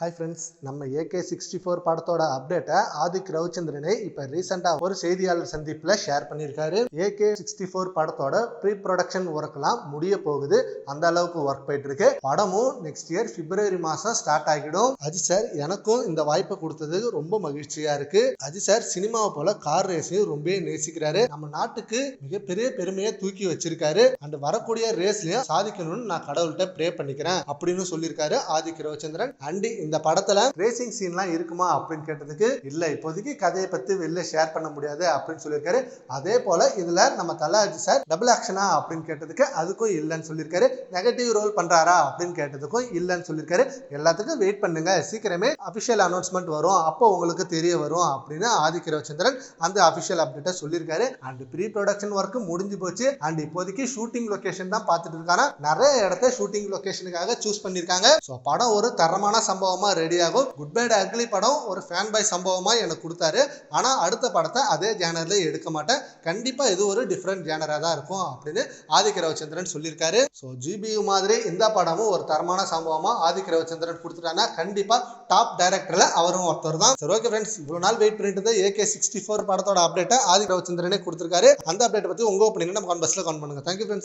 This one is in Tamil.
ஹாய் ஃப்ரெண்ட்ஸ் நம்ம ஏகே சிக்ஸ்டி ஃபோர் படத்தோட அப்டேட்டை ஆதிக் ரவிச்சந்திரனை இப்போ ரீசெண்டாக ஒரு செய்தியாளர் சந்திப்பில் ஷேர் பண்ணியிருக்காரு. ஏகே சிக்ஸ்டி ஃபோர் படத்தோட ப்ரீ ப்ரொடக்ஷன் ஒர்க்லாம் முடிய போகுது. அந்த அளவுக்கு ஒர்க் போயிட்டு இருக்கு படமும் நெக்ஸ்ட் இயர் பிப்ரவரி மாதம் ஸ்டார்ட் ஆகிடும். அஜி சார் எனக்கும் இந்த வாய்ப்பை கொடுத்தது ரொம்ப மகிழ்ச்சியாக இருக்கு. அஜி சார் சினிமாவை போல கார் ரேஸையும் ரொம்ப நேசிக்கிறாரு. நம்ம நாட்டுக்கு மிகப்பெரிய பெருமையை தூக்கி வச்சிருக்காரு. அண்ட் வரக்கூடிய ரேஸ்லையும் சாதிக்கணும்னு நான் கடவுள்கிட்ட ப்ரே பண்ணிக்கிறேன் அப்படின்னு சொல்லியிருக்காரு ஆதிக் ரவிச்சந்திரன். அண்ட் இந்த படத்துல ரேசிங் சீன்லாம் இருக்குமா அப்படின்னு கேட்டதுக்கு இல்ல இப்போதைக்கு கதையை பத்தி வெளில ஷேர் பண்ண முடியாது அப்படின்னு சொல்லியிருக்காரு. அதே போல இதுல நம்ம தலாஜி சார் டபுள் ஆக்ஷனா அப்படின்னு கேட்டதுக்கு அதுக்கும் இல்லைன்னு சொல்லியிருக்காரு. நெகட்டிவ் ரோல் பண்றாரா? அப்படின்னு கேட்டதுக்கும் இல்லைன்னு சொல்லியிருக்காரு. எல்லாத்துக்கும் வெயிட் பண்ணுங்க. சீக்கிரமே அபிஷியல் அனௌன்ஸ்மெண்ட் வரும். அப்போ உங்களுக்கு தெரிய வரும் அப்படின்னு ஆதிக்க ரவிச்சந்திரன் அந்த அபிஷியல் அப்டேட்டை சொல்லியிருக்காரு. அண்ட் ப்ரீ ப்ரொடக்ஷன் ஒர்க் முடிஞ்சு போச்சு. அண்ட் இப்போதைக்கு ஷூட்டிங் லொகேஷன் தான் பார்த்துட்டு இருக்காங்க. நிறைய இடத்த ஷூட்டிங் லொகேஷனுக்காக சூஸ் பண்ணியிருக்காங்க. ஸோ படம் ஒரு தரமான சம்பவம் ரெடி ரெடியாகும் குட் பேட் அக்லி படம் ஒரு ஃபேன் பை சம்பவமா எனக்கு கொடுத்தாரு. ஆனா அடுத்த படத்தை அதே ஜேனர்ல எடுக்க மாட்டேன். கண்டிப்பா இது ஒரு டிஃப்ரெண்ட் ஜேனராக தான் இருக்கும் அப்படின்னு ஆதிக்க ரவிச்சந்திரன் சொல்லியிருக்காரு. ஸோ ஜிபியு மாதிரி இந்த படமும் ஒரு தரமான சம்பவமா ஆதிக்க ரவிச்சந்திரன் கொடுத்துட்டாங்கன்னா கண்டிப்பா டாப் டைரக்டரில் அவரும் ஒருத்தர் தான். சரி ஓகே ஃப்ரெண்ட்ஸ் இவ்வளோ நாள் வெயிட் பண்ணிட்டு இருந்த ஏகே சிக்ஸ்டி ஃபோர் படத்தோட அப்டேட்டை ஆதிக்க ரவிச்சந்திரனே கொடுத்துருக்காரு. அந்த அப்டேட் பத்தி உங்க ஒப்பீனியன் நம்ம கான் பஸ்ல கான் பண்ணுங்க. Thank you friends